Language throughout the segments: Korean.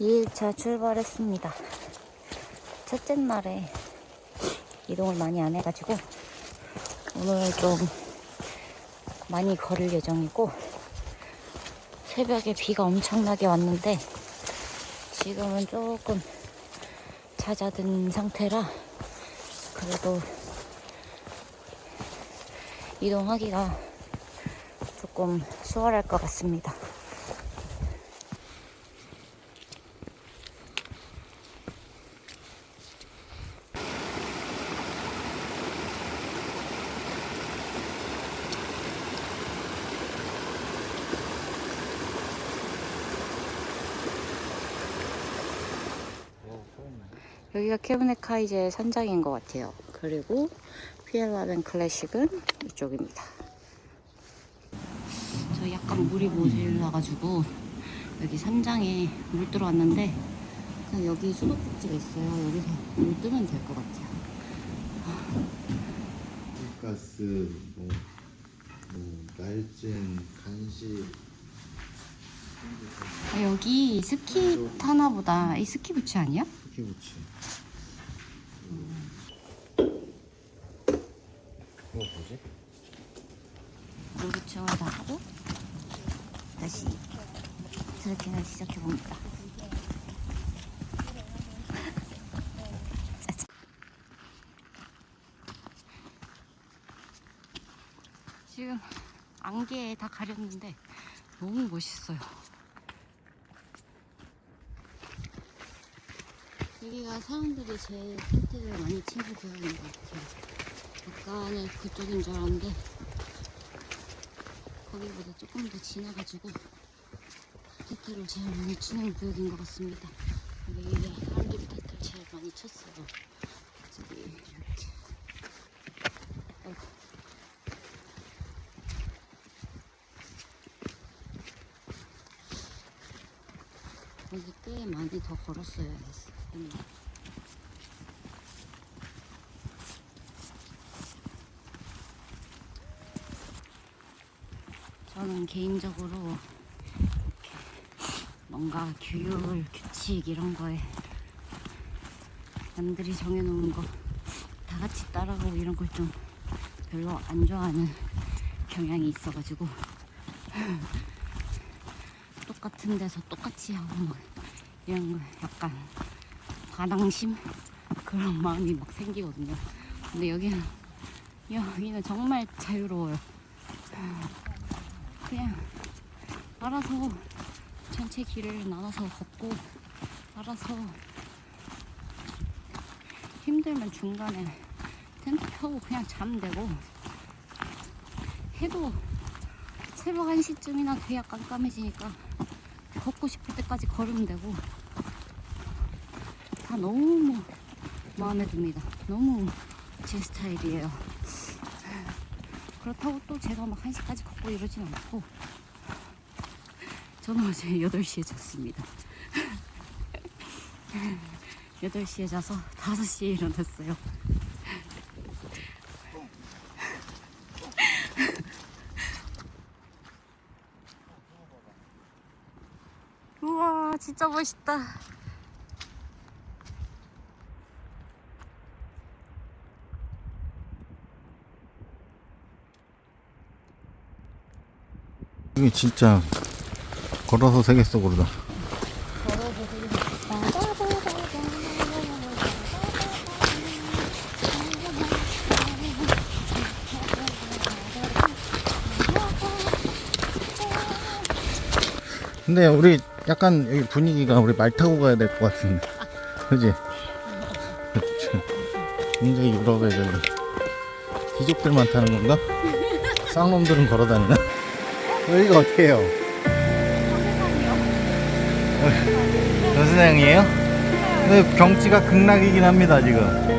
2일차 출발했습니다. 첫째 날에 이동을 많이 안 해가지고 오늘 좀 많이 걸을 예정이고 새벽에 비가 엄청나게 왔는데 지금은 조금 잦아든 상태라 그래도 이동하기가 조금 수월할 것 같습니다. 여기가 캐브넷 카이제의 선장인 것 같아요. 그리고 피엘라벤 클래식은 이쪽입니다. 저 약간 물이 모질라가지고 여기 산장에 물 들어왔는데 여기 수도꼭지가 있어요. 여기서 물 뜨면 될 것 같아요. 가스, 뭐, 뭐 날진, 간식 아, 여기 스키 타나 보다. 이 스키 부츠 아니야? 스키부츠 그거 뭐지? 물 부츠를 닫고 다시 트레킹을 시작해봅니다. 지금 안개에 다 가렸는데 너무 멋있어요. 여기가 사람들이 제일 텐트를 많이 치는 구역인 것 같아요. 약간은 그쪽인 줄 알았는데 거기보다 조금 더 지나가지고 텐트를 제일 많이 치는 구역인 것 같습니다. 여기 사람들이 텐트를 제일 많이 쳤어요. 저기 이렇게. 여기 꽤 많이 더 걸었어야 저는 개인적으로 이렇게 뭔가 규율, 규칙 이런 거에 남들이 정해놓은 거 다 같이 따라가고 이런 걸 좀 별로 안 좋아하는 경향이 있어가지고 똑같은 데서 똑같이 하고 막 이런 거 약간 반항심 그런 마음이 막 생기거든요. 근데 여기는 여기는 정말 자유로워요. 그냥 알아서 전체 길을 나눠서 걷고 알아서 힘들면 중간에 텐트 펴고 그냥 자면 되고 해도 새벽 1시쯤이나 돼야 깜깜해지니까 걷고 싶을 때까지 걸으면 되고 다 너무 마음에 듭니다. 너무 제 스타일이에요. 그렇다고 또 제가 막 1시까지 걷고 이러진 않고 저는 어제 8시에 잤습니다. 8시에 자서 5시에 일어났어요. 우와, 진짜 멋있다. 이게 진짜 걸어서 세계 속으로다 근데 우리 약간 여기 분위기가 우리 말 타고 가야 될 것 같은데 그지? 굉장히 유럽 애들 귀족들만 타는 건가? 쌍놈들은 걸어다니나? 여기가 어떻게 해요? 여수장이에요? 근데 경치가 극락이긴 합니다 지금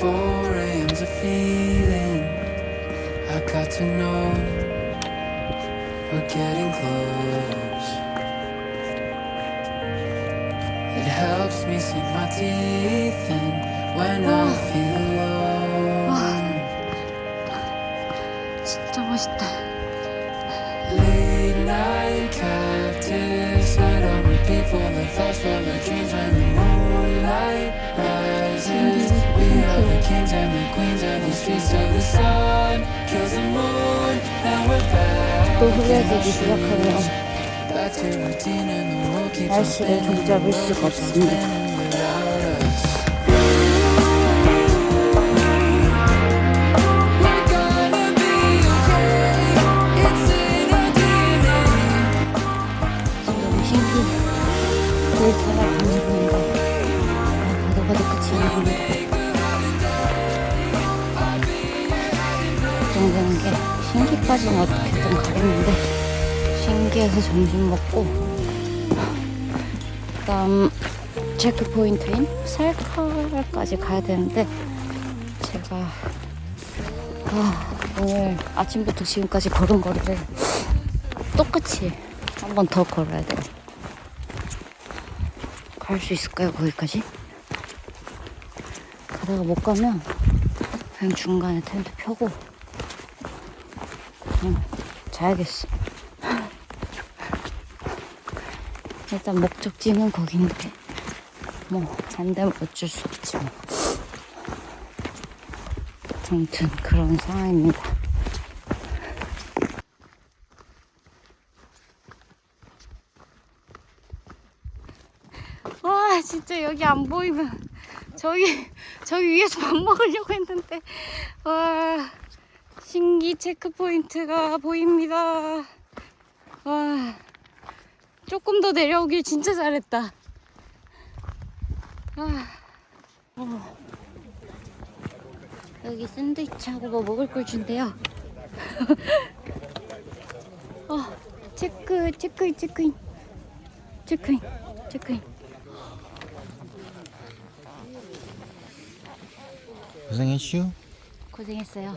4 a.m.'s a feeling I got to know we're getting close. It helps me sink my teeth in when I feel alone. Late night captives, I don't for the thoughts, for the dreams, when we 또 흐려지기 시작하네요. Back to routine and the world keeps on 날씨를 spinning. 종잡을 수가 없습니다. spinning without us. We're gonna be okay. It's in our DNA. 너무 신기해. 늘 살아 신기까지는 어떻게든 가겠는데 신기해서 점심 먹고 그다음 체크 포인트인 살카까지 가야 되는데 제가 아, 오늘 아침부터 지금까지 걸은 거리를 똑같이 한 번 더 걸어야 돼요. 갈 수 있을까요, 거기까지? 가다가 못 가면 그냥 중간에 텐트 펴고 자야겠어. 일단 목적지는 거긴데 뭐 안 되면 어쩔 수 없지 뭐. 아무튼 그런 상황입니다. 와 진짜 여기 안 보이면 저기 저기 위에서 밥 먹으려고 했는데 와 신기 체크 포인트가 보입니다. 와 조금 더 내려오길 진짜 잘했다. 아, 어. 여기 샌드위치하고 뭐 먹을 걸 준대요. 어 체크 체크인 체크인. 체크인 체크인. 고생했슈. 고생했어요.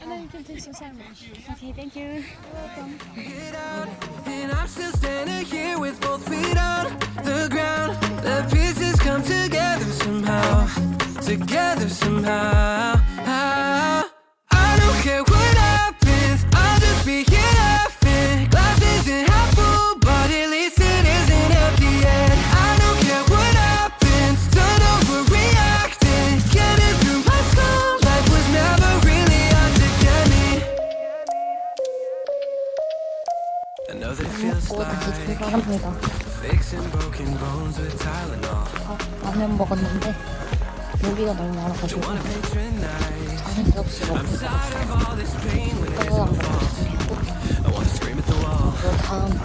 And then you can take some sandwich. Okay, thank you. And I'm still standing here with both feet on the ground. The pieces come together somehow. Together somehow. 먹고 다시 출발합니다. 아, 라면 먹었는데 고기가 너무 많아가지고 Wanna picture night. 자는 게 없이 먹고 떠서 안 wall. 그 다음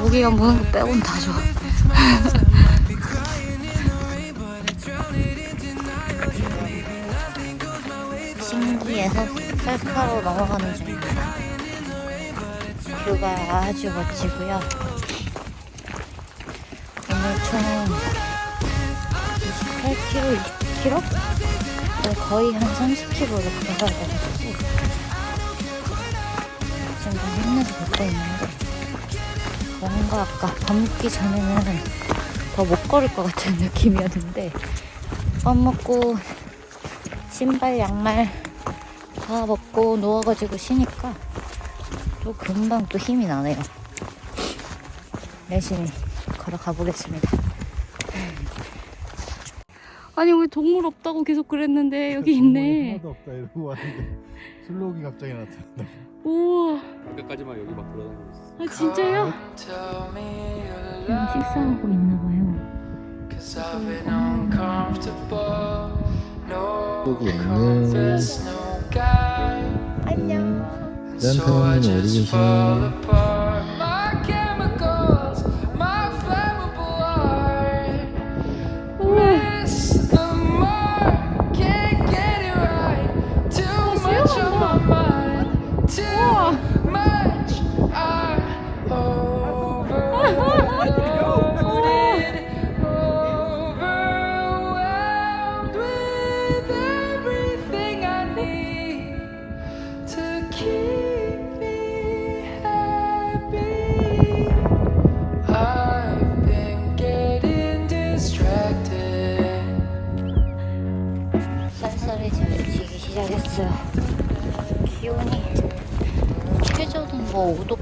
모기가 무는 거 빼고는 다 좋아. 신기해. 시내에서 셀카로 넘어가는 중입니다. 뷰가 아주 멋지고요. 오늘 총 28km, 20km? 네, 거의 한 30km를 걸어야 돼가지고 지금 좀 힘내서 걷고 있는데 뭔가 아까 밥 먹기 전에는 더 못 걸을 것 같은 느낌이었는데 밥 먹고 신발 양말 다 먹고 누워가지고 쉬니까 또 금방 또 힘이 나네요. 열심히 걸어가 보겠습니다. 아니 왜 동물 없다고 계속 그랬는데 여기 있네. 하나도 없다 이러고 왔는데 슬로우기 갑자기 나타났다. 우와. 아까까지만 여기 막 돌아다니고 있어. 아 진짜요? Love, 식사하고 있나 봐요. 여기 guide. 안녕. Just 어디 계시니?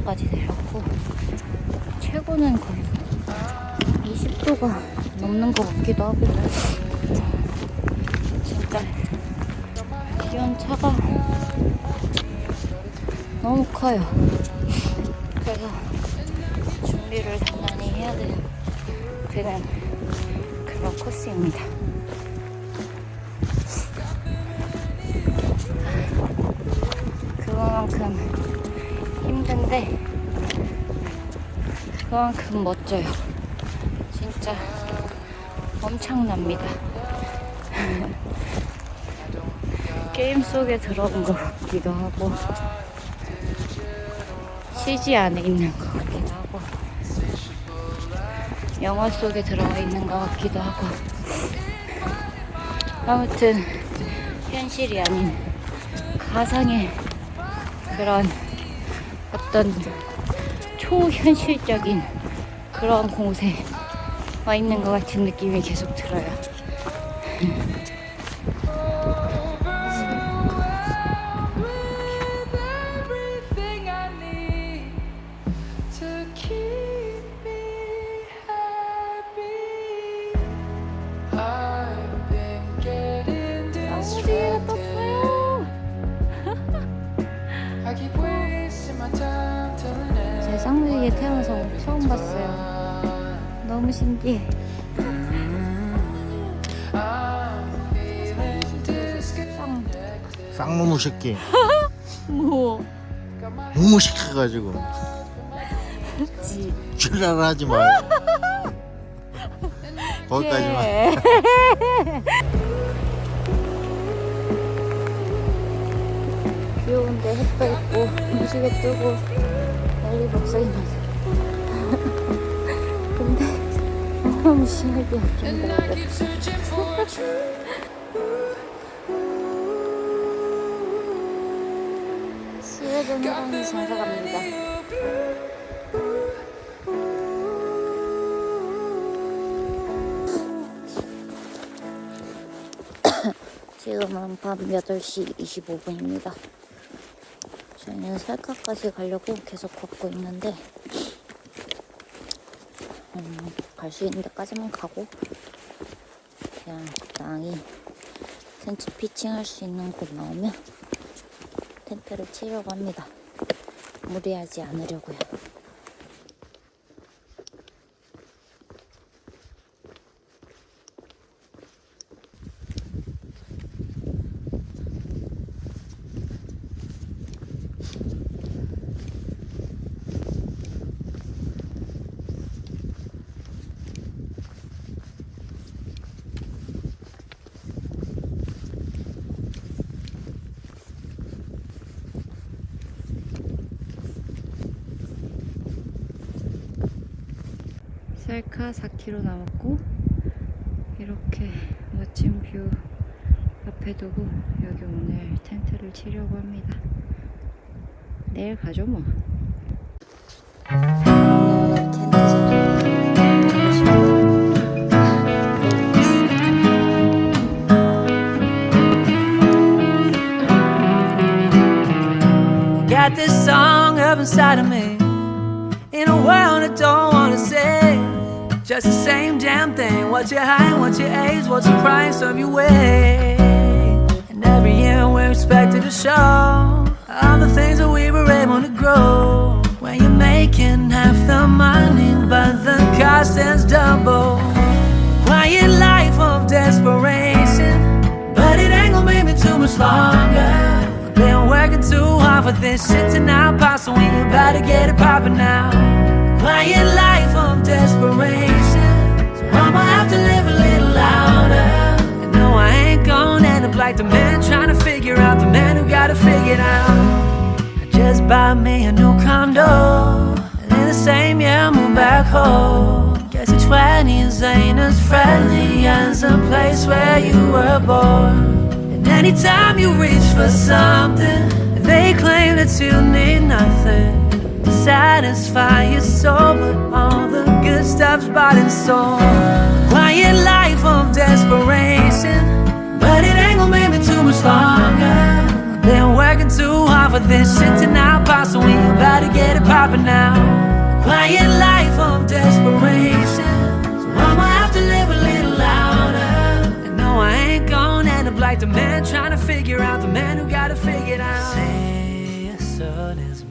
뭐 5도까지 내렸고 최고는 거의 20도가 넘는 것 같기도 하고 진짜 기온 차가 너무 커요. 그래서 준비를 단단히 해야 되는 되는 그런 코스입니다. 그만큼 힘든데 그만큼 멋져요. 진짜 엄청납니다. 게임 속에 들어온 것 같기도 하고 CG 안에 있는 것 같기도 하고 영화 속에 들어가 있는 것 같기도 하고 아무튼 현실이 아닌 가상의 그런 어떤 초현실적인 그런 곳에 와 있는 것 같은 느낌이 계속 들어요. 너무 신기해. 쌍놈의 새끼. 뭐? 너무 시켜가지고 지. 출랄하지 말고 거기까지만. 예. 비 오는데 햇도 있고 무지개 뜨고 난리 법석이면서 무시하게. 스웨덴 해방이 장사 갑니다 지금은 밤 8시 25분입니다 저희는 살카까지 가려고 계속 걷고 있는데 음, 갈수 있는 데까지만 가고 그냥 적당히 텐트 피칭할 수 있는 곳 나오면 텐트를 치려고 합니다. 무리하지 않으려고요. 셀카 4km 남았고 이렇게 멋진 뷰 앞에 두고 여기 오늘 텐트를 치려고 합니다. 내일 가죠 뭐. Got this song up inside of me. What's your height? What's your age? What's the price of your way? And every year we're expected to show all the things that we were able to grow. When you're making half the money, but the cost is double. Quiet life of desperation, but it ain't gonna make me too much longer. Been working too hard for this shit to now pop, so we about to get it poppin' now. Quiet life of desperation, have to live a little louder. And no, I ain't gonna end up like the man trying to figure out the man who got it figured out. I just bought me a new condo, and in the same year I moved back home. Guess the 20s ain't as friendly as a place where you were born. And anytime you reach for something, they claim that you need nothing to satisfy your soul. But all the good stuff's bought and sold. Quiet life of desperation, but it ain't gonna make me too much longer. Been working too hard for this shit to now pop, so we about to get it poppin' now. Quiet life of desperation, so I'ma have to live a little louder. And no, I ain't gonna end up like the man trying to figure out the man who got it figured out. Say soon as